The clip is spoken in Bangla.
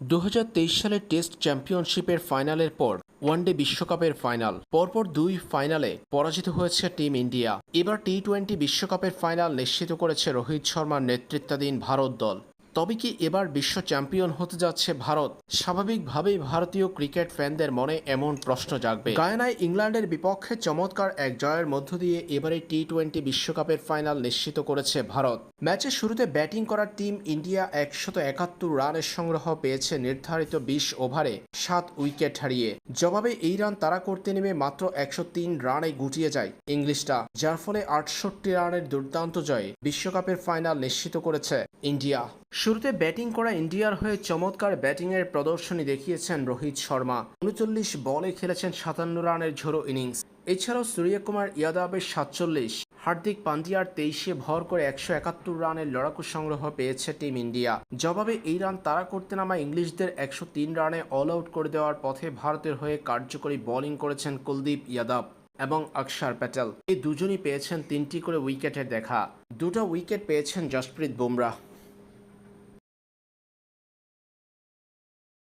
দু হাজার তেইশ সালের টেস্ট চ্যাম্পিয়নশিপের ফাইনালের পর ওয়ানডে বিশ্বকাপের ফাইনাল। পরপর দুই ফাইনালে পরাজিত হয়েছে টিম ইন্ডিয়া। এবার টি টোয়েন্টি বিশ্বকাপের ফাইনাল নিশ্চিত করেছে রোহিত শর্মার নেতৃত্বাধীন ভারত দল। তবে কি এবার বিশ্ব চ্যাম্পিয়ন হতে যাচ্ছে ভারত? স্বাভাবিকভাবেই ভারতীয় ক্রিকেট ফ্যানদের মনে এমন প্রশ্ন জাগবে। গায়ানায় ইংল্যান্ডের বিপক্ষে চমৎকার এক জয়ের মধ্য দিয়ে এবারে টি টোয়েন্টি বিশ্বকাপের ফাইনাল নিশ্চিত করেছে ভারত। ম্যাচের শুরুতে ব্যাটিং করার টিম ইন্ডিয়া একশত একাত্তর রানের সংগ্রহ পেয়েছে নির্ধারিত বিশ ওভারে সাত উইকেট হারিয়ে। জবাবে এই রান তারা করতে নেমে মাত্র একশো তিন রানে গুটিয়ে যায় ইংলিশটা, যার ফলে আটষট্টি রানের দুর্দান্ত জয়ে বিশ্বকাপের ফাইনাল নিশ্চিত করেছে ইন্ডিয়া। শুরুতে ব্যাটিং করা ইন্ডিয়ার হয়ে চমৎকার ব্যাটিংয়ের প্রদর্শনী দেখিয়েছেন রোহিত শর্মা। উনচল্লিশ বলে খেলেছেন সাতান্ন রানের ঝোড়ো ইনিংস। এছাড়াও সূর্যকুমার ইয়াদাবের সাতচল্লিশ, হার্দিক পান্ডিয়ার তেইশে ভর করে একশো একাত্তর রানের লড়াকু সংগ্রহ পেয়েছে টিম ইন্ডিয়া। জবাবে এই রান তারা করতে নামা ইংলিশদের একশো তিন রানে অল আউট করে দেওয়ার পথে ভারতের হয়ে কার্যকরী বোলিং করেছেন কুলদীপ ইয়াদব এবং অক্ষর প্যাটেল। এই দুজনই পেয়েছেন তিনটি করে উইকেটের দেখা। দুটো উইকেট পেয়েছেন জসপ্রীত বুমরাহ।